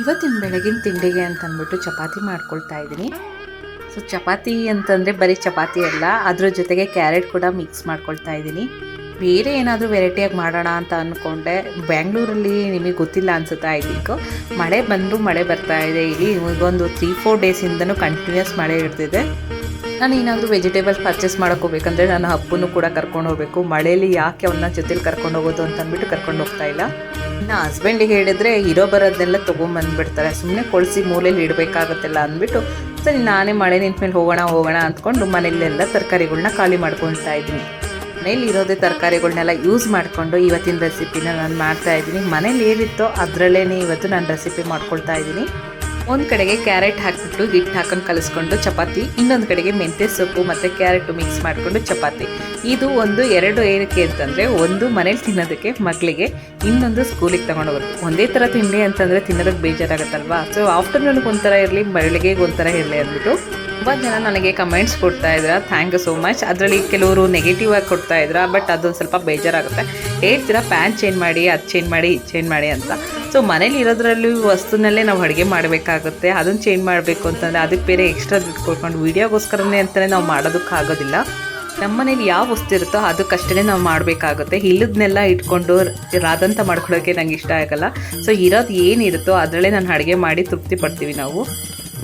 ಇವತ್ತಿನ ಬೆಳಗಿನ ತಿಂಡಿಗೆ ಅಂತ ಅಂದ್ಬಿಟ್ಟು ಚಪಾತಿ ಮಾಡ್ಕೊಳ್ತಾ ಇದ್ದೀನಿ. ಸೊ ಚಪಾತಿ ಅಂತಂದರೆ ಬರೀ ಚಪಾತಿ ಅಲ್ಲ, ಅದ್ರ ಜೊತೆಗೆ ಕ್ಯಾರೆಟ್ ಕೂಡ ಮಿಕ್ಸ್ ಮಾಡ್ಕೊಳ್ತಾ ಇದ್ದೀನಿ. ಬೇರೆ ಏನಾದರೂ ವೆರೈಟಿಯಾಗಿ ಮಾಡೋಣ ಅಂತ ಅಂದ್ಕೊಂಡೆ ಬ್ಯಾಂಗ್ಳೂರಲ್ಲಿ ನಿಮಗೆ ಗೊತ್ತಿಲ್ಲ ಅನ್ಸುತ್ತಾ ಐ ಮಳೆ ಬಂದರೂ ಮಳೆ ಬರ್ತಾ ಇದೆ. ಇಲ್ಲಿ ಈಗೊಂದು ತ್ರೀ ಫೋರ್ ಡೇಸಿಂದನೂ ಕಂಟಿನ್ಯೂಸ್ ಮಳೆ ಇರ್ತಿದೆ. ನಾನು ಏನಾದರೂ ವೆಜಿಟೇಬಲ್ಸ್ ಪರ್ಚೇಸ್ ಮಾಡೋಕೆ ಹೋಗ್ಬೇಕಂದ್ರೆ ನಾನು ಹಬ್ಬನೂ ಕೂಡ ಕರ್ಕೊಂಡು ಹೋಗಬೇಕು. ಮಳೆಯಲ್ಲಿ ಯಾಕೆ ಅವನ್ನ ಜೊತೆಲಿ ಕರ್ಕೊಂಡು ಹೋಗೋದು ಅಂತಂದ್ಬಿಟ್ಟು ಕರ್ಕೊಂಡು ಹೋಗ್ತಾ ಇಲ್ಲ. ಇನ್ನು ಹಸ್ಬೆಂಡಿಗೆ ಹೇಳಿದ್ರೆ ಇರೋ ಬರೋದನ್ನೆಲ್ಲ ತೊಗೊಂಬಂದ್ಬಿಡ್ತಾರೆ. ಸುಮ್ಮನೆ ಕೊಳಿಸಿ ಮೂಲೆಯಲ್ಲಿ ಇಡಬೇಕಾಗತ್ತಲ್ಲ ಅಂದ್ಬಿಟ್ಟು, ಸರಿ ನಾನೇ ಮಳೆ ನಿಂತ ಮೇಲೆ ಹೋಗೋಣ ಹೋಗೋಣ ಅಂದ್ಕೊಂಡು ಮನೆಯಲ್ಲೆಲ್ಲ ತರಕಾರಿಗಳನ್ನ ಖಾಲಿ ಮಾಡ್ಕೊಳ್ತಾ ಇದ್ದೀನಿ. ಮನೇಲಿ ಇರೋದೇ ತರಕಾರಿಗಳನ್ನೆಲ್ಲ ಯೂಸ್ ಮಾಡಿಕೊಂಡು ಇವತ್ತಿನ ರೆಸಿಪಿನ ನಾನು ಮಾಡ್ತಾ ಇದ್ದೀನಿ. ಮನೇಲಿ ಏನಿತ್ತೋ ಅದರಲ್ಲೇ ಇವತ್ತು ನಾನು ರೆಸಿಪಿ ಮಾಡ್ಕೊಳ್ತಾ ಇದ್ದೀನಿ. ಒಂದು ಕಡೆಗೆ ಕ್ಯಾರೆಟ್ ಹಾಕಿಬಿಟ್ಟು ಹಿಟ್ಟು ಹಾಕೊಂಡು ಕಲಿಸ್ಕೊಂಡು ಚಪಾತಿ, ಇನ್ನೊಂದು ಕಡೆಗೆ ಮೆಂತ್ಯ ಸೊಪ್ಪು ಮತ್ತು ಕ್ಯಾರೆಟು ಮಿಕ್ಸ್ ಮಾಡಿಕೊಂಡು ಚಪಾತಿ. ಇದು ಒಂದು ಎರಡು ಏನಕ್ಕೆ ಅಂತಂದರೆ ಒಂದು ಮನೇಲಿ ತಿನ್ನೋದಕ್ಕೆ ಮಕ್ಕಳಿಗೆ ಇನ್ನೊಂದು ಸ್ಕೂಲಿಗೆ ತಗೊಂಡೋಗೋದು. ಒಂದೇ ಥರ ತಿಂಡಿ ಅಂತಂದರೆ ತಿನ್ನೋದಕ್ಕೆ ಬೇಜಾರಾಗುತ್ತಲ್ವಾ? ಸೊ ಆಫ್ಟರ್ನೂನ್ಗೆ ಒಂಥರ ಇರಲಿ ಬೆಳಗ್ಗೆಗೆ ಒಂಥರ ಇರಲಿ ಅಂದ್ಬಿಟ್ಟು ತುಂಬ ಜನ ನನಗೆ ಕಮೆಂಟ್ಸ್ ಕೊಡ್ತಾ ಇದ್ರ. ಥ್ಯಾಂಕ್ ಯು ಸೋ ಮಚ್ ಅದರಲ್ಲಿ ಕೆಲವರು ನೆಗೆಟಿವ್ ಆಗಿ ಕೊಡ್ತಾ ಇದ್ರ ಬಟ್ ಅದೊಂದು ಸ್ವಲ್ಪ ಬೇಜಾರಾಗುತ್ತೆ. ಹೇಳ್ತೀರಾ ಪ್ಯಾನ್ ಚೇಂಜ್ ಮಾಡಿ, ಅದು ಚೇಂಜ್ ಮಾಡಿ, ಇದು ಚೇಂಜ್ ಮಾಡಿ ಅಂತ. ಸೊ ಮನೇಲಿ ಇರೋದ್ರಲ್ಲಿ ವಸ್ತುನಲ್ಲೇ ನಾವು ಅಡುಗೆ ಮಾಡಬೇಕಾಗುತ್ತೆ. ಅದನ್ನು ಚೇಂಜ್ ಮಾಡಬೇಕು ಅಂತಂದರೆ ಅದಕ್ಕೆ ಬೇರೆ ಎಕ್ಸ್ಟ್ರಾ ದುಡ್ಡು ಕೊಟ್ಕೊಂಡು ವೀಡಿಯೋಗೋಸ್ಕರನೇ ಅಂತಲೇ ನಾವು ಮಾಡೋದಕ್ಕಾಗೋದಿಲ್ಲ. ನಮ್ಮ ಮನೇಲಿ ಯಾವ ವಸ್ತು ಇರುತ್ತೋ ಅದಕ್ಕಷ್ಟೇ ನಾವು ಮಾಡಬೇಕಾಗುತ್ತೆ. ಇಲ್ಲದನ್ನೆಲ್ಲ ಇಟ್ಕೊಂಡು ರಾದಂತ ಮಾಡ್ಕೊಳ್ಳೋಕ್ಕೆ ನಂಗೆ ಇಷ್ಟ ಆಗಲ್ಲ. ಸೊ ಇರೋದು ಏನಿರುತ್ತೋ ಅದರಲ್ಲೇ ನಾನು ಅಡುಗೆ ಮಾಡಿ ತೃಪ್ತಿ ಪಡ್ತೀವಿ ನಾವು.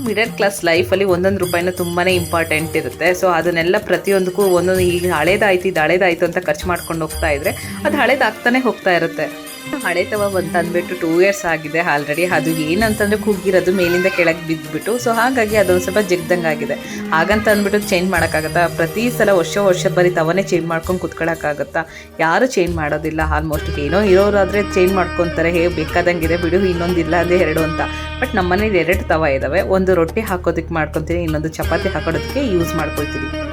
ಮಿಡಲ್ ಕ್ಲಾಸ್ ಲೈಫಲ್ಲಿ ಒಂದೊಂದು ರೂಪಾಯಿನ ತುಂಬಾ ಇಂಪಾರ್ಟೆಂಟ್ ಇರುತ್ತೆ. ಸೊ ಅದನ್ನೆಲ್ಲ ಪ್ರತಿಯೊಂದಕ್ಕೂ ಒಂದೊಂದು ಈಗ ಹಳೇದಾಯ್ತು, ಇದು ಹಳೇದಾಯ್ತು ಅಂತ ಖರ್ಚು ಮಾಡ್ಕೊಂಡು ಹೋಗ್ತಾ ಇದ್ರೆ ಅದು ಹಳೇದಾಗ್ತಾನೆ ಹೋಗ್ತಾ ಇರುತ್ತೆ. ಹಳೆ ತವ ಬಂತ ಅಂದ್ಬಿಟ್ಟು ಟೂ ಇಯರ್ಸ್ ಆಗಿದೆ ಆಲ್ರೆಡಿ ಅದು ಏನಂತಂದ್ರೆ ಕುಗ್ಗಿರೋದು ಮೇಲಿಂದ ಕೆಳಗೆ ಬಿದ್ದುಬಿಟ್ಟು ಸೊ ಹಾಗಾಗಿ ಅದೊಂದು ಸ್ವಲ್ಪ ಜಿಗ್ದಂಗೆ ಆಗಿದೆ ಹಾಗಂತ ಅಂದ್ಬಿಟ್ಟು ಚೇಂಜ್ ಮಾಡೋಕ್ಕಾಗತ್ತಾ? ಪ್ರತಿ ಸಲ ವರ್ಷ ವರ್ಷ ಬರೀ ತವನೇ ಚೇಂಜ್ ಮಾಡ್ಕೊಂಡು ಕುತ್ಕೊಳ್ಳೋಕ್ಕಾಗತ್ತಾ ಯಾರು ಚೇಂಜ್ ಮಾಡೋದಿಲ್ಲ. ಆಲ್ಮೋಸ್ಟ್ ಏನೋ ಇರೋರಾದರೆ ಚೇಂಜ್ ಮಾಡ್ಕೊತಾರೆ. ಹೇ, ಬೇಕಾದಂಗಿದೆ ಬಿಡು, ಇನ್ನೊಂದು ಇಲ್ಲ ಅಂದರೆ ಎರಡು ಅಂತ. ಬಟ್ ನಮ್ಮ ಮನೇಲಿ ಎರಡು ತವ ಇದ್ದಾವೆ ಒಂದು ರೊಟ್ಟಿ ಹಾಕೋದಕ್ಕೆ ಮಾಡ್ಕೊತೀನಿ, ಇನ್ನೊಂದು ಚಪಾತಿ ಹಾಕೋದಕ್ಕೆ ಯೂಸ್ ಮಾಡ್ಕೊಳ್ತೀನಿ.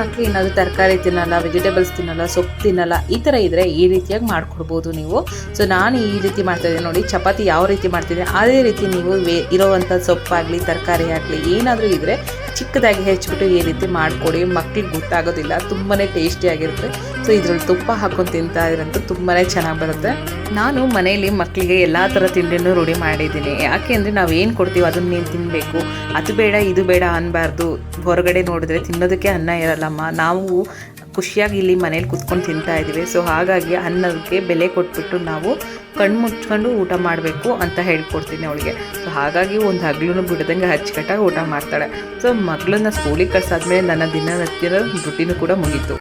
ಮಕ್ಕಳು ಏನಾದರೂ ತರಕಾರಿ ತಿನ್ನಲ್ಲ ವೆಜಿಟೇಬಲ್ಸ್ ತಿನ್ನಲ್ಲ, ಸೊಪ್ಪು ತಿನ್ನಲ್ಲ, ಈ ಥರ ಇದ್ದರೆ ಈ ರೀತಿಯಾಗಿ ಮಾಡಿಕೊಡ್ಬೋದು ನೀವು. ಸೊ ನಾನು ಈ ರೀತಿ ಮಾಡ್ತಾಯಿದ್ದೀನಿ ನೋಡಿ, ಚಪಾತಿ ಯಾವ ರೀತಿ ಮಾಡ್ತಿದ್ದೀನಿ, ಅದೇ ರೀತಿ ನೀವು ವೇ ಇರೋವಂಥ ಸೊಪ್ಪಾಗಲಿ, ತರಕಾರಿ ಆಗಲಿ ಏನಾದರೂ ಇದ್ದರೆ ಚಿಕ್ಕದಾಗಿ ಹೆಚ್ಚಿಬಿಟ್ಟು ಈ ರೀತಿ ಮಾಡಿಕೊಡಿ, ಮಕ್ಳಿಗೆ ಗೊತ್ತಾಗೋದಿಲ್ಲ ತುಂಬಾ ಟೇಸ್ಟಿಯಾಗಿರುತ್ತೆ ಸೊ ಇದ್ರಲ್ಲಿ ತುಪ್ಪ ಹಾಕೊಂಡು ತಿಂತಾ ಇದ್ರಂತೂ ತುಂಬಾ ಚೆನ್ನಾಗಿ ಬರುತ್ತೆ. ನಾನು ಮನೆಯಲ್ಲಿ ಮಕ್ಕಳಿಗೆ ಎಲ್ಲ ಥರ ತಿಂಡಿನೂ ರೂಢಿ ಮಾಡಿದ್ದೀನಿ. ಯಾಕೆ ಅಂದರೆ ನಾವು ಏನು ಕೊಡ್ತೀವಿ ಅದನ್ನ ನೀನು ತಿನ್ನಬೇಕು ಅದು ಬೇಡ, ಇದು ಬೇಡ ಅನ್ನಬಾರ್ದು ಹೊರಗಡೆ ನೋಡಿದ್ರೆ ತಿನ್ನೋದಕ್ಕೆ ಅನ್ನ ಇರಲ್ಲಮ್ಮ. ನಾವು ಖುಷಿಯಾಗಿ ಇಲ್ಲಿ ಮನೇಲಿ ಕುತ್ಕೊಂಡು ತಿಂತಾ ಇದ್ದೀವಿ. ಸೊ ಹಾಗಾಗಿ ಅನ್ನಕ್ಕೆ ಬೆಲೆ ಕೊಟ್ಬಿಟ್ಟು ನಾವು ಕಣ್ಣು ಮುಚ್ಕೊಂಡು ಊಟ ಮಾಡಬೇಕು ಅಂತ ಹೇಳ್ಕೊಡ್ತೀನಿ ಅವಳಿಗೆ. ಸೊ ಹಾಗಾಗಿ ಒಂದು ಹಗ್ಲೂ ಬಿಡದಂಗೆ ಹಚ್ಕಟ್ಟಾಗಿ ಊಟ ಮಾಡ್ತಾಳೆ. ಸೊ ಮಗಳನ್ನ ಸ್ಕೂಲಿಗೆ ಕಳ್ಸಾದ್ಮೇಲೆ ನನ್ನ ದಿನನಿತ್ಯದ ರುಟೀನು ಕೂಡ ಮುಗೀತು.